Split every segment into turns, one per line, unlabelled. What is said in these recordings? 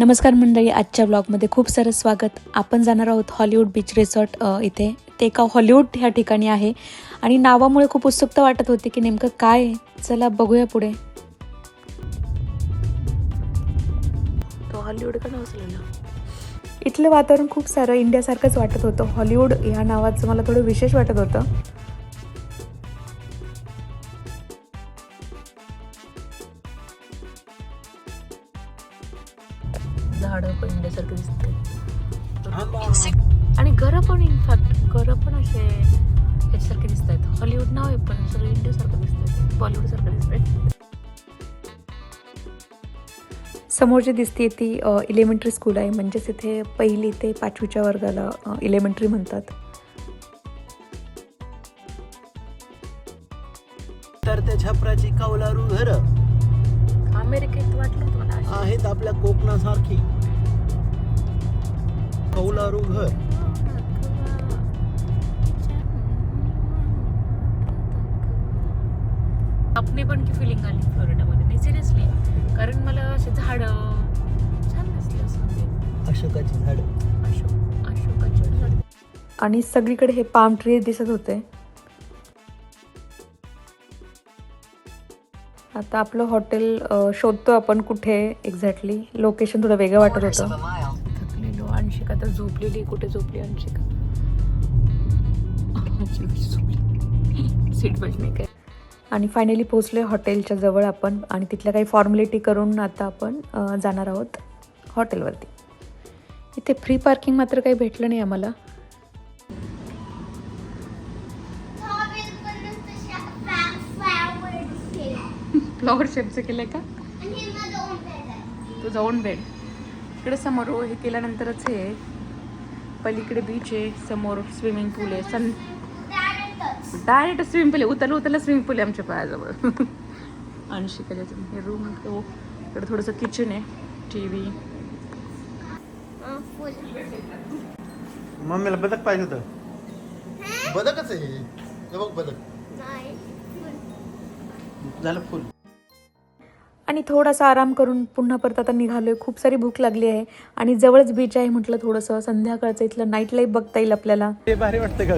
नमस्कार मंडळी आजच्या ब्लॉगमध्ये खूप सारं स्वागत. आपण जाणार आहोत हॉलिवूड बीच रिसॉर्ट इथे. ते एका हॉलिवूड ह्या ठिकाणी आहे. आणि नावामुळे खूप उत्सुकता वाटत होती की नेमकं काय चला बघूया पुढे. तो हॉलिवूड का नाव इथलं वातावरण खूप सारं इंडियासारखंच वाटत होतं. हॉलिवूड ह्या नावाचं मला थोडं विशेष वाटत होतं. नाव आहे पण सगळं इंडियासारखं दिसतंय. बॉलिवूड सारखं दिसतंय. समोर जी दिसते ती इलेमेंटरी स्कूल आहे. म्हणजेच इथे पहिली ते पाचवीच्या वर्गाला इलेमेंटरी म्हणतात.
तर त्या छपराची कौलारू घर
अमेरिकेत वाटलं तुम्हाला
आहेत आपल्या कोकणासारखी. कौलारू घर. अशोकाची झाड.
अशोक अशोकाची झाड. आणि सगळीकडे हे पाम ट्री दिसत होते. आता आपलं हॉटेल शोधतो आपण कुठे एक्झॅक्टली लोकेशन थोडं वेगळं वाटत होतं. थकलेलो अंशिका तर झोपलेली. कुठे झोपली अंशिका? सीट बेल्ट नाही काय? आणि फायनली पोहोचलोय हॉटेलच्या जवळ आपण. आणि तिथल्या काही फॉर्मॅलिटी करून आता आपण जाणार आहोत हॉटेलवरती इथे फ्री पार्किंग मात्र काही भेटलं नाही आम्हाला. फ्लॉवर शेपचं केलंय का? तुझा ओन बेड इकडे समोर हे केल्यानंतरच हे. पलीकडे बीच आहे समोर स्विमिंग पूल आहे. सन डायरेक्ट स्विमिंग पूल आहे. उतरलं उतरलं स्विमिंग पूल आहे आमच्या पायाजवळ. आणि शिकायचं हे रूम तो इकडे थोडंसं किचन आहे. टी व्ही
मम्मीला बदक पाहिजे होतं. बदकच आहे हे. बघ बदक. झालं फुल.
आणि थोडासा आराम करून पुन्हा परत आता निघालोय. खूप सारी भूक लागली आहे. आणि जवळच बीच आहे म्हटलं थोडंसं. संध्याकाळचं इथलं नाईट लाईफ बघता येईल आपल्याला.
ते भारी वाटतं का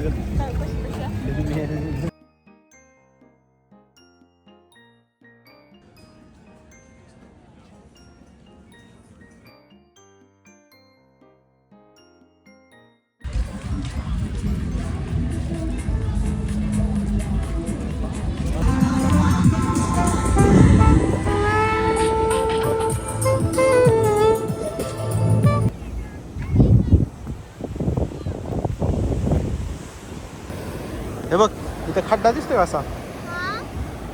इथं खड्डा दिसतोय असा.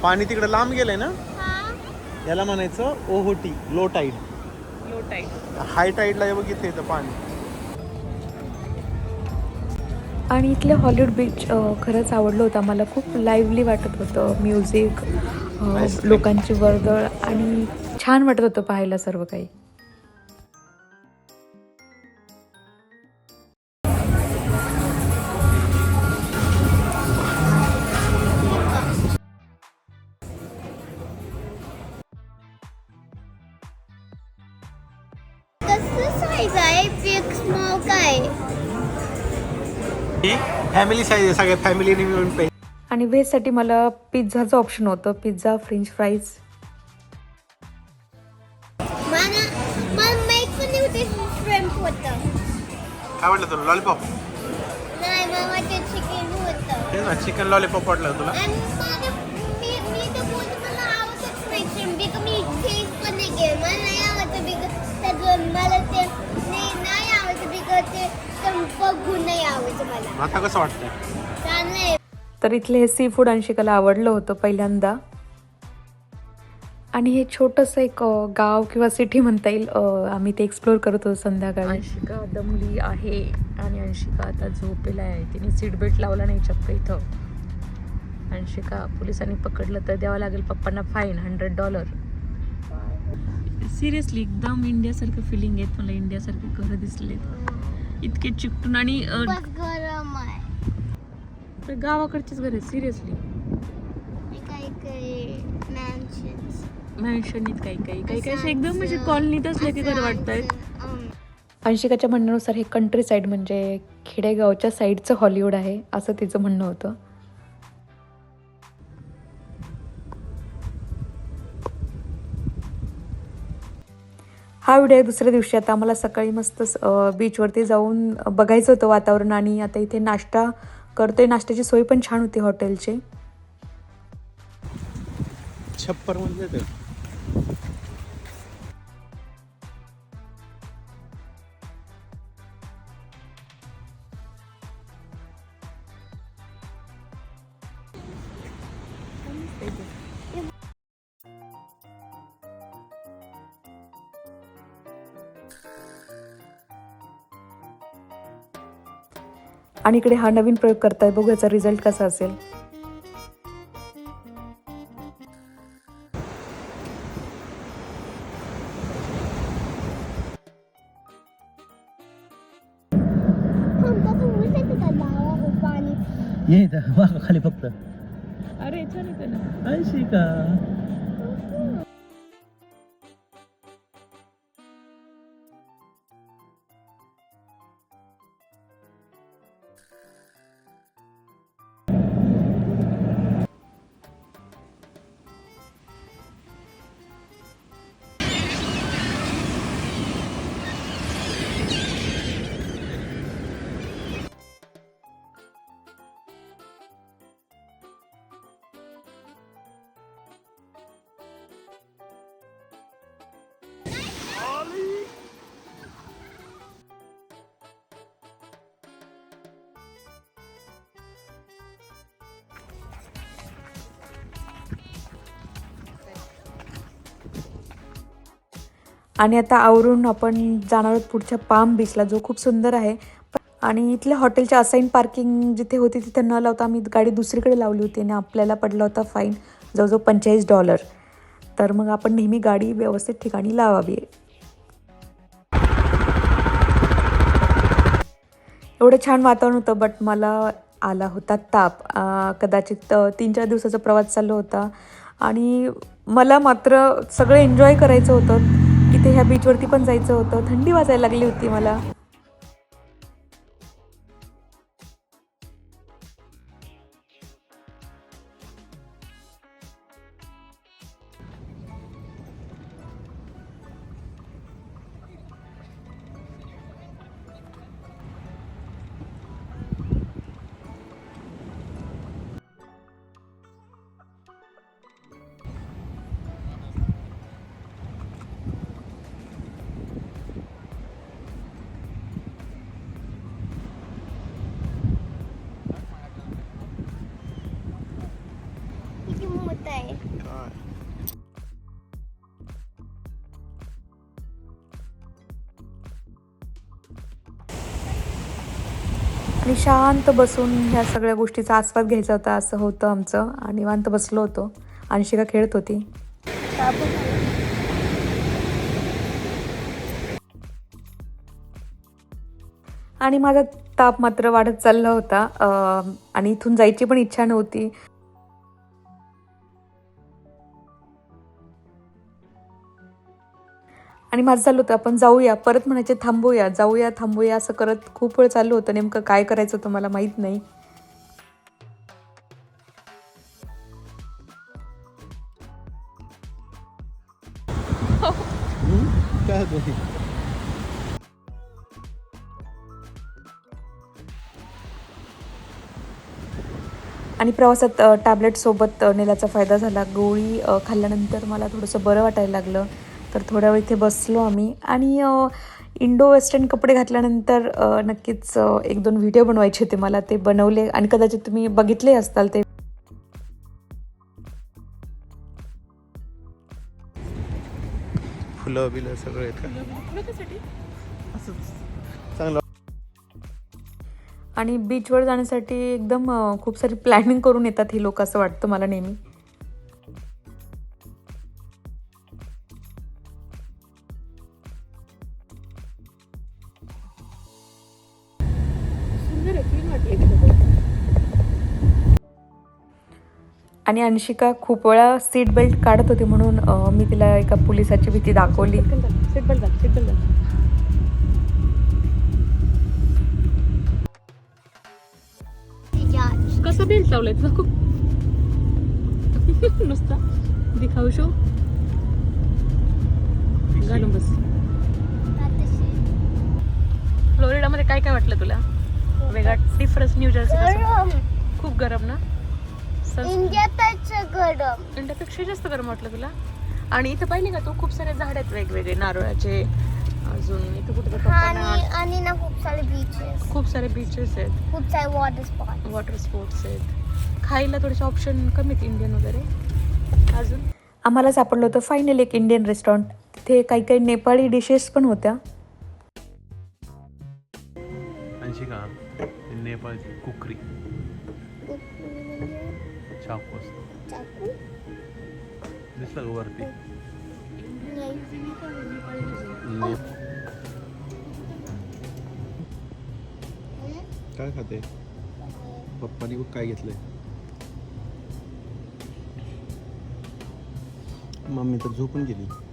पाणी तिकडे लांब गेलंय ना? याला म्हणायचं ओहोटी low tide
low tide
high टाईडला बघ इथे येतं पाणी.
आणि इथले हॉलिवूड बीच खरंच आवडलं होतं. मला खूप लाईव्हली वाटत होतं. म्युझिक लोकांची वर्दळ आणि छान वाटत होतं पाहायला सर्व काही.
फॅमिली साईज आहे सगळ्या फॅमिलीने मिळून पाहिजे
आणि व्हेजसाठी मला पिझ्झाचं ऑप्शन होतं पिझ्झा फ्रेंच फ्राईज
मला मला माहीत पण नव्हते श्रेम्प होतं.
काय वाटलं तुला? लॉलीपॉप
चिकन होतं.
ना चिकन लॉलीपॉप वाटलं तुला.
मला तर बघून नाही आवडतं मला
आता कसं वाटतंय?
तर इथले हे सी फूड अंशिकाला आवडलं होतं पहिल्यांदा. आणि हे छोटंसं एक अ, गाव किंवा सिटी म्हणता येईल अ, आम्ही ते एक्सप्लोर करत होतो संध्याकाळी. अंशिका दमली आहे आणि अंशिका आता झोपेला आहे. तिने सीट बेल्ट लावला नाही चक्क इथं. अंशिका पोलिसांनी पकडलं तर द्यावं लागेल पप्पांना फाईन हंड्रेड डॉलर सिरियसली एकदम इंडियासारखं फिलिंग येत मला इंडियासारखे घरं दिसले इतके चिकटून आणि
गरम आहे.
गावाकडचेच घर आहे सिरियसली.
मॅन्शनीत काही काही काही काही असे एकदम म्हणजे कॉलनीत असले की बरं वाटतंय.
Um,
अंशिकाच्या म्हणण्यानुसार हे कंट्री साईड म्हणजे खेडेगावच्या साईडचं हॉलिवूड आहे असं तिचं म्हणणं होतं. हा व्हिडिओ आहे दुसऱ्या दिवशी. आता आम्हाला सकाळी मस्त बीचवरती जाऊन बघायचं होतं वातावरण आणि आता इथे नाश्ता करतोय. नाश्त्याची सोय पण छान होती हॉटेलची.
छप्पर म्हणजे
आणि इकडे हा नवीन प्रयोग करताय. बघू याचा रिझल्ट कसा असेल.
ये खाली फक्त.
अरे
ऐशी का?
आणि आता आवरून आपण जाणार आहोत पुढच्या पाम बीचला जो खूप सुंदर आहे. आणि इथल्या हॉटेलच्या असाईन पार्किंग जिथे होती तिथे न लावता आम्ही गाडी दुसरीकडे लावली होती आणि आपल्याला पडला होता फाईन जवळजवळ पंचेचाळीस डॉलर तर मग आपण नेहमी गाडी व्यवस्थित ठिकाणी लावावी. एवढं छान वातावरण होतं बट मला आला होता ताप. कदाचित तीन चार दिवसाचा प्रवास चालू होता. आणि मला मात्र सगळं एन्जॉय करायचं होतं. इथे ह्या बीचवरती पण जायचं होतं. थंडी वाजायला लागली होती मला. आणि शांत बसून ह्या सगळ्या गोष्टीचा आस्वाद घ्यायचा होता असं होतं आमचं. आणि निवांत बसलो होतो. अंशिका खेळत होती. आणि माझा ताप मात्र वाढत चालला होता. आणि इथून जायची पण इच्छा नव्हती. आणि माझं चाललं होतं आपण जाऊया परत म्हणायचे थांबूया जाऊया थांबूया असं करत खूप वेळ चालू होतं. नेमकं काय करायचं होतं मला माहीत नाही. आणि प्रवासात टॅबलेट सोबत नेल्याचा फायदा झाला. गोळी खाल्ल्यानंतर मला थोडंसं बरं वाटायला लागलं. तर थोड्या वेळ इथे बसलो आम्ही. आणि इंडो वेस्टर्न कपडे घातल्यानंतर नक्कीच एक दोन व्हिडिओ बनवायचे होते मला. ते बनवले आणि कदाचित तुम्ही बघितले असताल ते.
फुलं बिलं सगळं चांगलं.
आणि बीचवर जाण्यासाठी एकदम खूप सारी प्लॅनिंग करून येतात ही लोक असं वाटतं मला नेहमी. आणि अंशिका खूप वेळा सीट बेल्ट काढत होती म्हणून मी तिला एका पोलिसाची भीती दाखवली.
सीट बेल्ट सीट बेल्ट कसं बेल्ट लावलंय तुला? खूप नुसता. दिखाऊ शो. घालून बस. फ्लोरिडामध्ये काय काय वाटलं तुला? वेगळा डिफरन्स न्यू जर्सी खूप गरम ना?
इंडियापेक्षा गरम.
इंडियापेक्षा जास्त गरम वाटलं तुला? आणि इथं पाहिले का तू? खूप सारे झाड आहेत वेगवेगळे नारळाचे अजून इथं कुठे
आणि आणि ना खूप सारे बीचेस
खूप सारे बीचेस आहेत.
खूप सारे वॉटर स्पॉट
वॉटर स्पोर्ट्स आहेत. खायला थोडेसे ऑप्शन कमी आहेत इंडियन वगैरे. अजून?
आम्हाला सापडलं होतं फायनल एक इंडियन रेस्टॉरंट तिथे काही काही नेपाळी डिशेस पण होत्या.
अंशिका नेपाळची कुकरी. चाकू असतो.
चाकू?
दिसलं का वरती काय खाते? पप्पानी बघ काय घेतलंय. मम्मी तर झोपून गेली.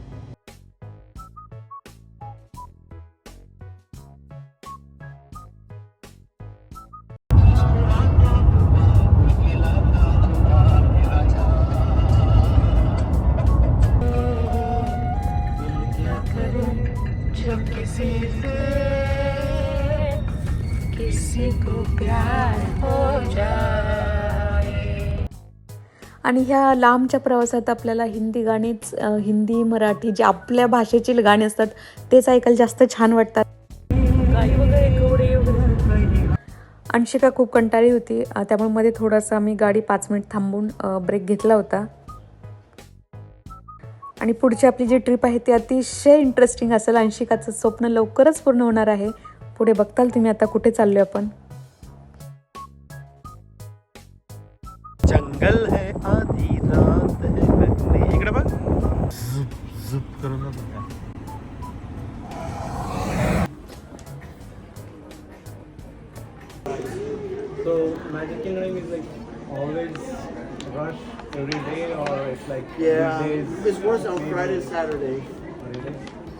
आणि ह्या लांबच्या प्रवासात आपल्याला हिंदी गाणीच हिंदी मराठी जे आपल्या भाषेची गाणी असतात तेच ऐकायला जास्त छान वाटतात.
वगैरे
अंशिका खूप कंटाळी होती. त्यामुळे मध्ये थोडासा आम्ही गाडी पाच मिनिट थांबून ब्रेक घेतला होता. आणि पुढची आपली जी ट्रिप आहे ती अतिशय इंटरेस्टिंग असेल. अंशिकाचं स्वप्न लवकरच पूर्ण होणार आहे. पुढे बघताल तुम्ही आता कुठे चाललो आपण.
जंगल है
every day or it's like
Yeah,
weekdays,
it's worse on Friday and Saturday.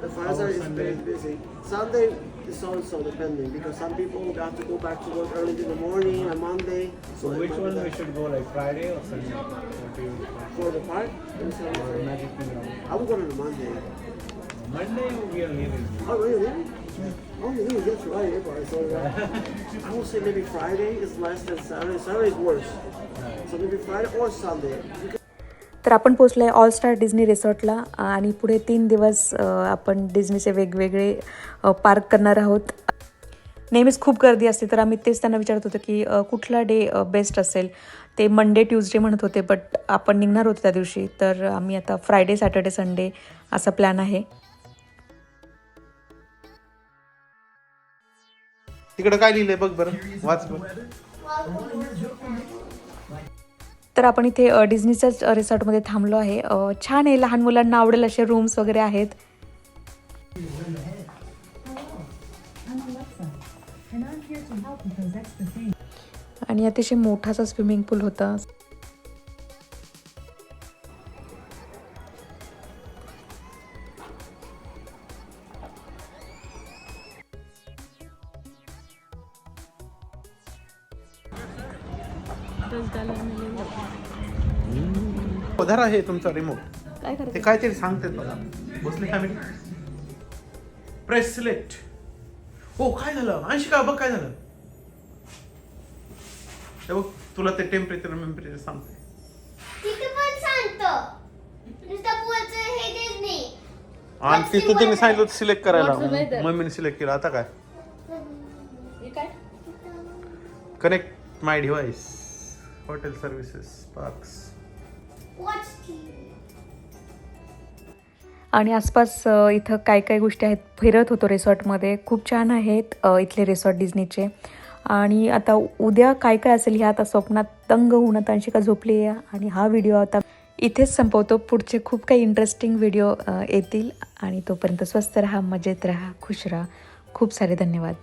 The Friday
about
is very busy. Sunday is also depending because some people got to go back to work early in the morning on Monday.
So
it
which one we should go like Friday or Sunday? What do you
For the park? Let me see
or Magic Kingdom?
I would go on Monday.
Monday we are leaving.
Oh, really? Oh, you that's right. everybody, So, uh, I would say maybe Friday is less than Saturday. Saturday is worse. So maybe Friday or Sunday.
तर आपण पोचलो आहे all star Disney रिसॉर्टला आणि पुढे तीन दिवस आपण डिझनीचे वेगवेगळे पार्क करणार आहोत. नेहमीच खूप गर्दी असते तर आम्ही तेच त्यांना विचारत होतो की कुठला डे बेस्ट असेल? ते मंडे ट्यूजडे म्हणत होते बट आपण निघणार होतो त्या दिवशी. तर आम्ही आता फ्रायडे सॅटर्डे संडे असा प्लॅन आहे.
तिकडे काय लिहिलंय बघ बरं वाच बघ
तर आपण इथे डिझनीच्याच रिसॉर्टमध्ये थांबलो आहे. छान आहे. लहान मुलांना आवडेल असे रूम्स वगैरे आहेत. आणि अतिशय मोठासा स्विमिंग पूल होता.
पधार आहे तुमचा रिमोट
काय
ते काहीतरी सांगतात बघा. बसले फॅमिली प्रेस सिलेक्ट हो काय झालं? अंशिका बघ काय झालं. हे बघ तुला ते टेम्परेचर टेम्परेचर सांगते.
तिथे पण सांगतो. नुसतं बोलचं हे देत नाही
आणि तिथं त्यांनी सांगितलं सिलेक्ट
What's the
करायला
weather?
मम्मीने सिलेक्ट केलं. आता काय?
हे काय?
Connect my device hotel services parks
आणि आसपास इथं काय काय गोष्टी आहेत? फिरत होतो रिसॉर्टमध्ये. खूप छान आहेत इथले रिसॉर्ट डिझनीचे आणि आता उद्या काय काय असेल ह्या आता स्वप्नात तंग होऊन आता अंशिका झोपली आहे आणि हा व्हिडिओ आता इथेच संपवतो. पुढचे खूप काही इंटरेस्टिंग व्हिडिओ येतील. आणि तोपर्यंत स्वस्त राहा मजेत राहा खुश राहा. खूप सारे धन्यवाद.